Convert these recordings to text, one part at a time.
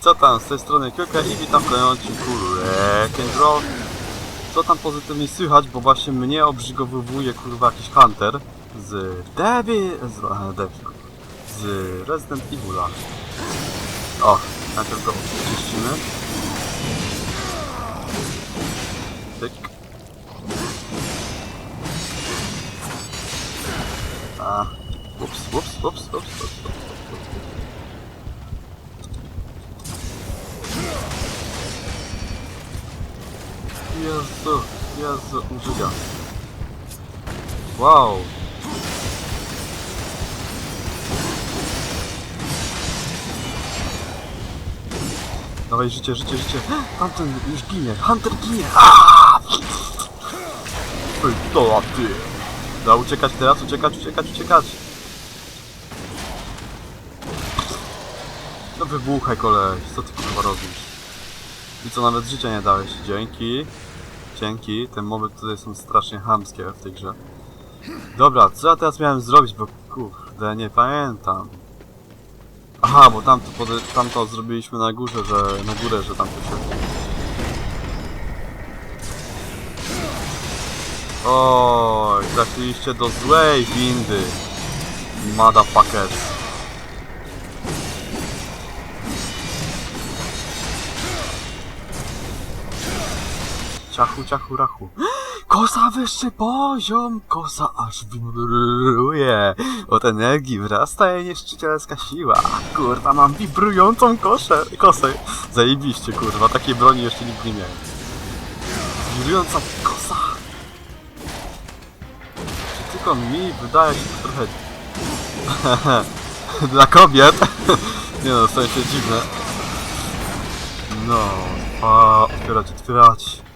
Co tam? Z tej strony Kioka i witam w kolejnym odcinku Rock'n'Roll. Co tam pozytywnie słychać, bo właśnie mnie obrzygowywuje kurwa jakiś Hunter z Devil... z, Devil, z Resident Evil'a. O, najpierw go czyścimy. Tyk. A, ups, ups, ups, ups, ups, ups. Jezu, Jezu, użyga. Wow. Dawaj, życie, życie, życie. Tamten już ginie, Hunter ginie. Ej, to a ty. Da uciekać teraz, uciekać, uciekać, uciekać. No wybuchaj koleś, co ty kurwa robisz? I co, nawet życia nie dałeś. Dzięki. Dzięki. Te mowy tutaj są strasznie chamskie w tej grze. Dobra, co ja teraz miałem zrobić, bo kurde, nie pamiętam. Aha, bo tamto, tamto zrobiliśmy na górze, że na górę, że tamto się... Oj, trafiliście do złej windy. Motherfuckers. Ciachu, ciachu, rachu. Kosa wyższy poziom, kosa aż wibruje. Od energii wrasta jej nieszczycielska siła. Kurwa, mam wibrującą koszę, kosę. Zajebiście, kurwa, takiej broni jeszcze nigdy nie miałem. Wibrująca kosa. Czy tylko mi wydaje się to trochę... Dla kobiet? nie no, w sensie dziwne. No, a otwierać, otwierać.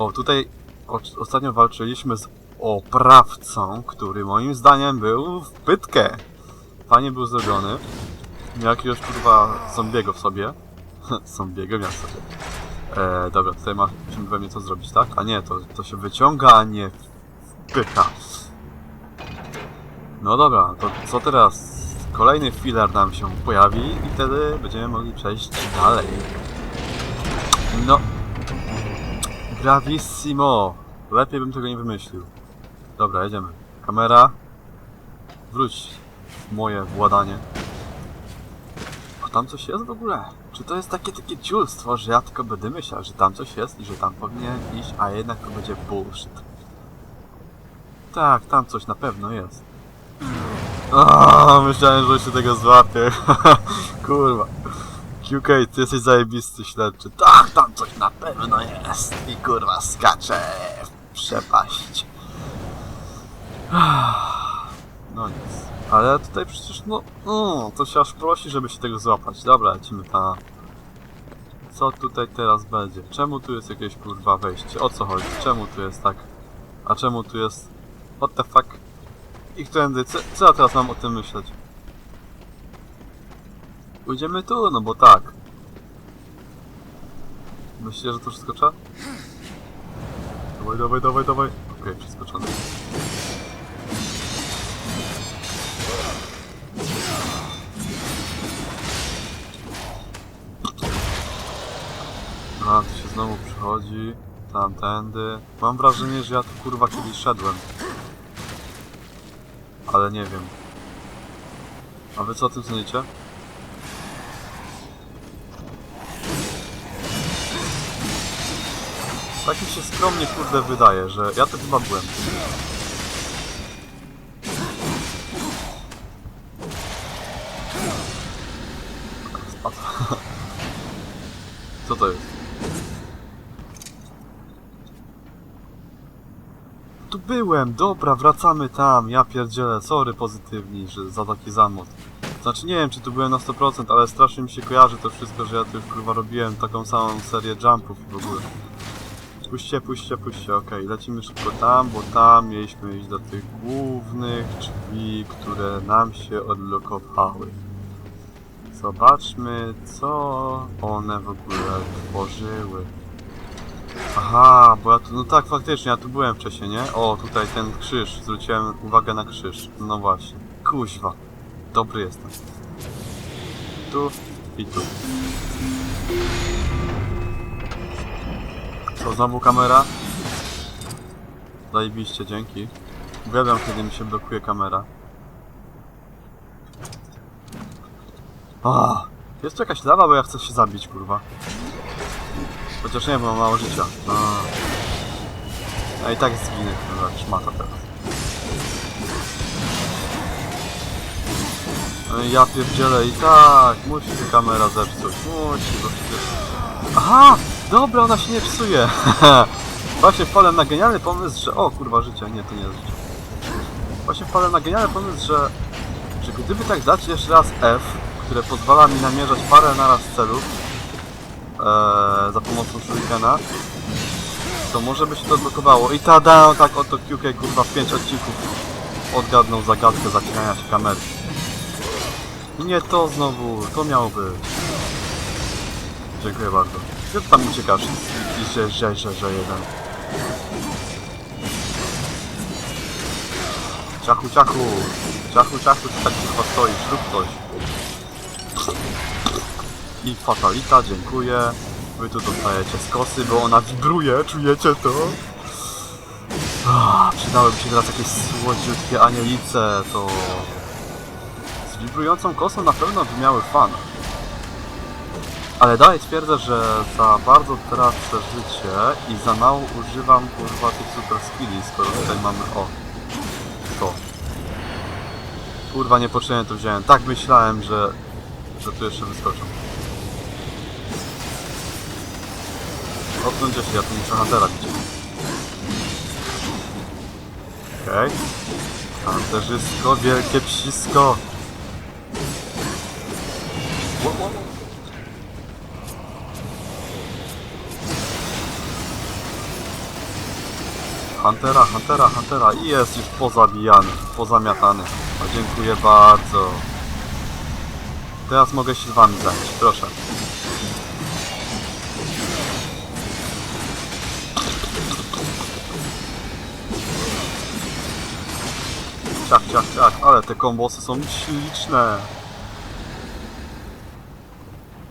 O, tutaj o, ostatnio walczyliśmy z oprawcą, który moim zdaniem był w pytkę. Fajnie był zrobiony. Miał jakiegoś kurwa zombiego w sobie. zombiego miał w sobie. E, dobra, tutaj ma musimy pewnie co zrobić, tak? A nie, to, to się wyciąga, a nie wpycha. No dobra, to co teraz? Kolejny filar nam się pojawi i wtedy będziemy mogli przejść dalej. No, Bravissimo! Lepiej bym tego nie wymyślił. Dobra, jedziemy. Kamera. Wróć moje władanie. A tam coś jest w ogóle? Czy to jest takie takie ciulstwo, że ja tylko będę myślał, że tam coś jest i że tam powinien iść, a jednak to będzie bullshit. Tak, tam coś na pewno jest. A, myślałem, że się tego złapię. Kurwa. QK, ty jesteś zajebisty śledczy. Tak, tam coś na pewno jest. I kurwa skacze w przepaść. No nic. Ale tutaj przecież no, no, to się aż prosi, żeby się tego złapać. Dobra, lecimy na... Co tutaj teraz będzie? Czemu tu jest jakieś kurwa wejście? O co chodzi? Czemu tu jest tak? A czemu tu jest... What the fuck? I którędy? Co, co ja teraz mam o tym myśleć? Pójdziemy tu, no bo tak. Myślicie, że to trzeba? Dawaj, dawaj, dawaj, dawaj. Okej, przeskoczony. A, tu się znowu przychodzi. Tamtędy. Mam wrażenie, że ja tu kurwa kiedyś szedłem. Ale nie wiem. A wy co o tym sądzicie? Tak mi się skromnie kurde wydaje, że ja to chyba byłem. Co to jest? Tu byłem, dobra, wracamy tam, ja pierdzielę, sorry pozytywni, że za taki zamot. Znaczy nie wiem, czy tu byłem na 100%, ale strasznie mi się kojarzy to wszystko, że ja tu już kurwa robiłem taką samą serię jumpów w ogóle. Puśćcie, puśćcie, puśćcie, okej, lecimy szybko tam, bo tam mieliśmy iść do tych głównych drzwi, które nam się odlokowały. Zobaczmy, co one w ogóle tworzyły. Aha, bo ja tu, no tak, faktycznie, ja tu byłem wcześniej, nie? O, tutaj ten krzyż, zwróciłem uwagę na krzyż. No właśnie, kuźwa, dobry jestem. Tu, I tu. Co, znowu kamera? Zajebiście, dzięki. Uwielbiam, kiedy mi się blokuje kamera. Ah, jest tu jakaś lawa, bo ja chcę się zabić, kurwa. Chociaż nie, bo mam mało życia. A, A i tak zginę, kurwa, szmata teraz. No ja pierdzielę i tak, musi się kamera zepsuć, musi, bo przecież... Aha! Dobra, ona się nie psuje! Właśnie wpadłem na genialny pomysł, że... O, kurwa, życie, nie, to nie jest życie. Właśnie wpadłem na genialny pomysł, że... Że gdyby tak dać jeszcze raz F, które pozwala mi namierzać parę naraz celów ee, za pomocą shurikena, to może by się to odblokowało. I tada, tak oto QK kurwa w 5 odcinków odgadnął zagadkę zacinania się kamery. Nie to znowu, to miało być. Dziękuję bardzo. Ty tam uciekasz? Że, że, że, że jeden. Ciachu, ciachu! Ciachu, ciachu, ty tak chyba stoisz, rób coś. I fatalita, dziękuję. Wy tu dostajecie z kosy, bo ona wibruje, czujecie to? Ah, przydałyby się teraz jakieś słodziutkie anielice, to... Z wibrującą kosą na pewno by miały fan. Ale dalej twierdzę, że za bardzo tracę życie i za mało używam kurwa tych super skilli, skoro tutaj mamy o to. Kurwa niepotrzebnie to wziąłem. Tak myślałem, że, że tu jeszcze wyskoczą. Odsuńcie się, ja tu muszę Huntera bić. Okej. Okay. Hunterzysko, wielkie psisko. Huntera, Huntera, Huntera i jest już pozabijany, pozamiatany. O, dziękuję bardzo. Teraz mogę się z wami zająć, proszę. Ciach, ciach, ciach, ale te kombosy są śliczne.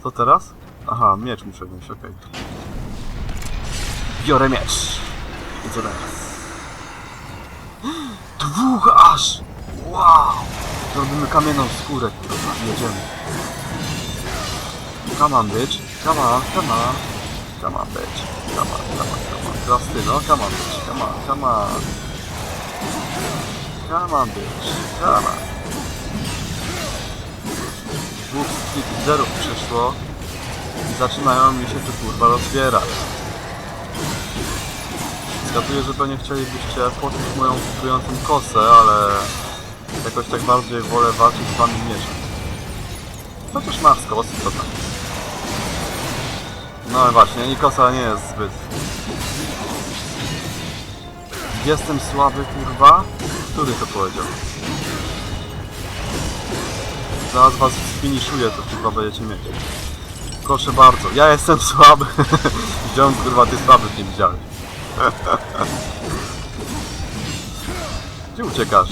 Co teraz? Aha, miecz muszę wziąć, okej. Biorę miecz. I co teraz? Dwóch aż! Wow! Zrobimy kamienną skórę, kurwa, jedziemy. Come on, bitch. Come on, come on. Come on, bitch. Come on, come on, come on. Teraz ty, no. Come on, bitch. Come on, come on. Come on, bitch. Come on. Dwóch zerów przyszło i zaczynają mi się tu kurwa rozbierać. Zgaduję, że pewnie chcielibyście poczuć moją wibrującą kosę, ale jakoś tak bardziej wolę walczyć z wami mieczem. Chociaż masz kosy, co tam. No i właśnie, i kosa nie jest zbyt... Jestem słaby, kurwa? Który to powiedział? Zaraz was finiszuję, to chyba będziecie mieć. Proszę bardzo, ja jestem słaby. Widziałem, kurwa, ty słaby nie widziałeś. Gdzie uciekasz?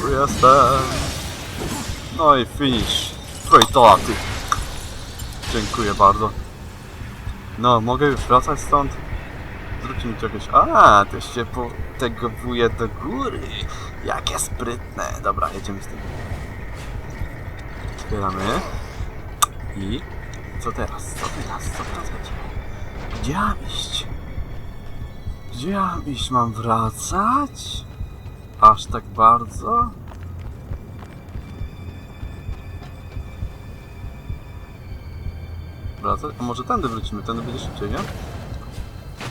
Tu jestem. No i finish. Frejtoa, ty. Dziękuję bardzo. No, mogę już wracać stąd? Zróbcie mi jakieś... A, to się potegowuje do góry. Jakie sprytne. Dobra, jedziemy z tym. Otwieramy. I... Co teraz? Co teraz? Co teraz będzie? Gdzie mam iść? Gdzie mam iść? Mam wracać? Aż tak bardzo? Wracać? A może tędy wrócimy? Tędy będzie szybciej, nie?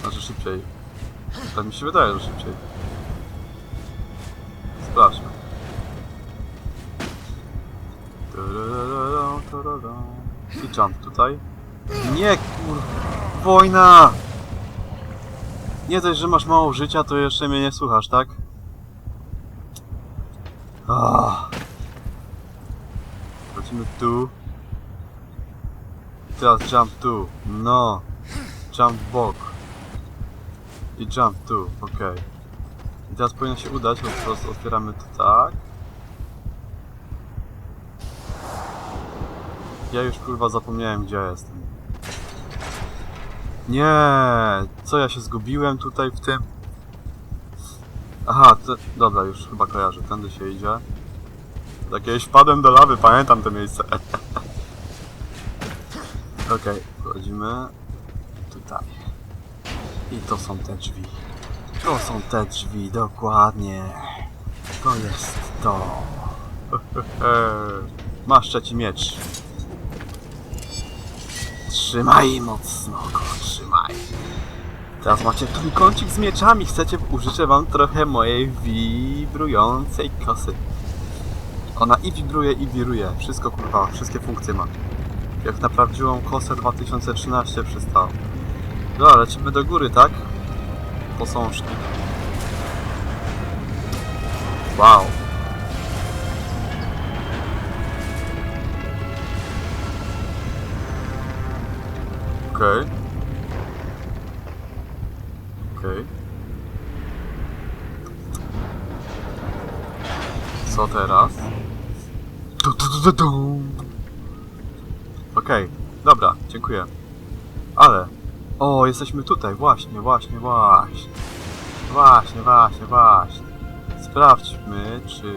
Znaczy szybciej. Tak mi się wydaje, że szybciej. Sprawdźmy. Tararara, tarara. I jump tutaj. Nie kur... Wojna! Nie dość, że masz mało życia, to jeszcze mnie nie słuchasz, tak? Ah. Wrócimy tu. I teraz jump tu. No. Jump bok. I jump tu, okej. I teraz powinno się udać, bo po prostu otwieramy to tak. Ja już kurwa zapomniałem gdzie jestem. Nie, co ja się zgubiłem tutaj w tym? Aha, te, dobra, już chyba kojarzę, tędy się idzie. Kiedyś wpadłem do lawy, pamiętam to miejsce. Okej, wchodzimy tutaj. I to są te drzwi. To są te drzwi, dokładnie. To jest to. Masz trzeci miecz. Trzymaj mocno trzymaj. Teraz macie trójkącik z mieczami. Chcecie, użyczę wam trochę mojej wibrującej kosy. Ona i wibruje, i wiruje. Wszystko kurwa, wszystkie funkcje ma. Jak na prawdziwą kosę 2013 przystał. Dobra, lecimy do góry, tak? Posążki. Wow. Okej. Okej. Co teraz? Tu, tu, tu, tu. Okej, dobra, dziękuję. Ale... O, jesteśmy tutaj, właśnie, właśnie, właśnie. Właśnie, właśnie, właśnie. Sprawdźmy, czy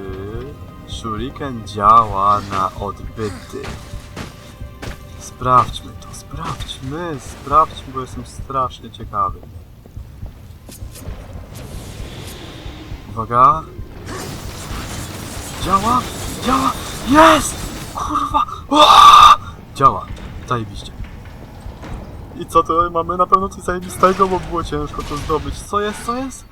shuriken działa na odbyty. Sprawdźmy to, sprawdźmy, sprawdźmy, bo jestem strasznie ciekawy. Uwaga. Działa? Działa? Jest! Kurwa! Ua! Działa. Zajebiście. I co to? Mamy na pewno coś zajebistego, bo było ciężko to zdobyć. Co jest? Co jest?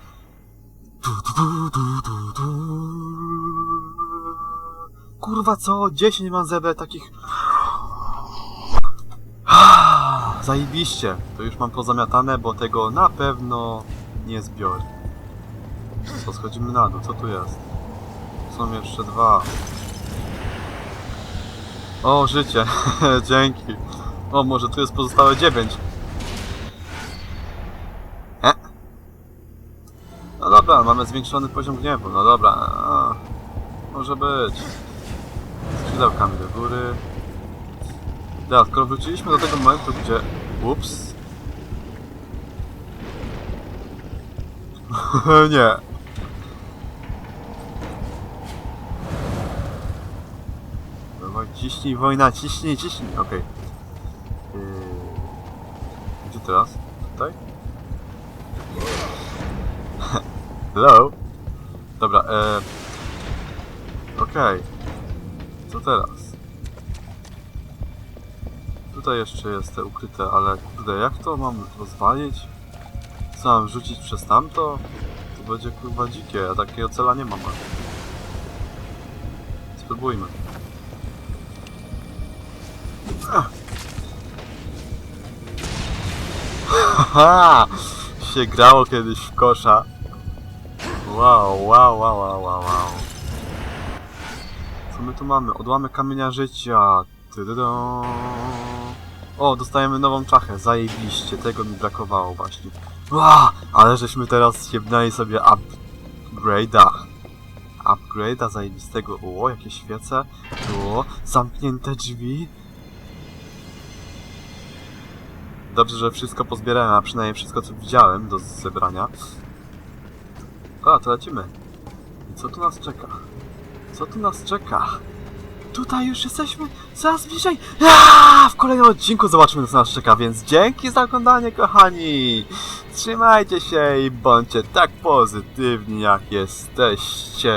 Kurwa co? 10 mam zebrać takich... Ah, Zajebiście. To już mam pozamiatane, bo tego na pewno nie zbiorę. Co, schodzimy na dół. Co tu jest? Są jeszcze dwa. O, życie. Dzięki. O, może tu jest pozostałe dziewięć. E? No dobra, mamy zwiększony poziom gniewu. No dobra. A, może być. Skrzydełkami do góry. Dobra, skoro wróciliśmy do tego momentu, gdzie... Ups. Nie. Dawaj, ciśnij wojna, ciśnij, ciśnij. Okej. Yy... Gdzie teraz? Tutaj? Hello? Dobra, e... Okej. Co teraz? Tutaj jeszcze jest te ukryte, ale kurde, jak to mam rozwalić? Co mam rzucić przez tamto? To będzie kurwa dzikie, a takiego cela nie mam. Spróbujmy. Haha! Się grało kiedyś w kosza. Wow, wow, wow, wow, wow, wow. Co my tu mamy? Odłamek kamienia życia. Tydydą. O, dostajemy nową czachę. Zajebiście, tego mi brakowało właśnie. Ła, ale żeśmy teraz siebnęli sobie upgrade'a. Upgrade'a zajebistego. O, jakie świece. O, zamknięte drzwi. Dobrze, że wszystko pozbierałem, a przynajmniej wszystko co widziałem do zebrania. A, to lecimy. I co tu nas czeka? Co tu nas czeka? Tutaj już jesteśmy coraz bliżej. Aaaa! W kolejnym odcinku zobaczymy co nas czeka, więc dzięki za oglądanie kochani! Trzymajcie się i bądźcie tak pozytywni jak jesteście.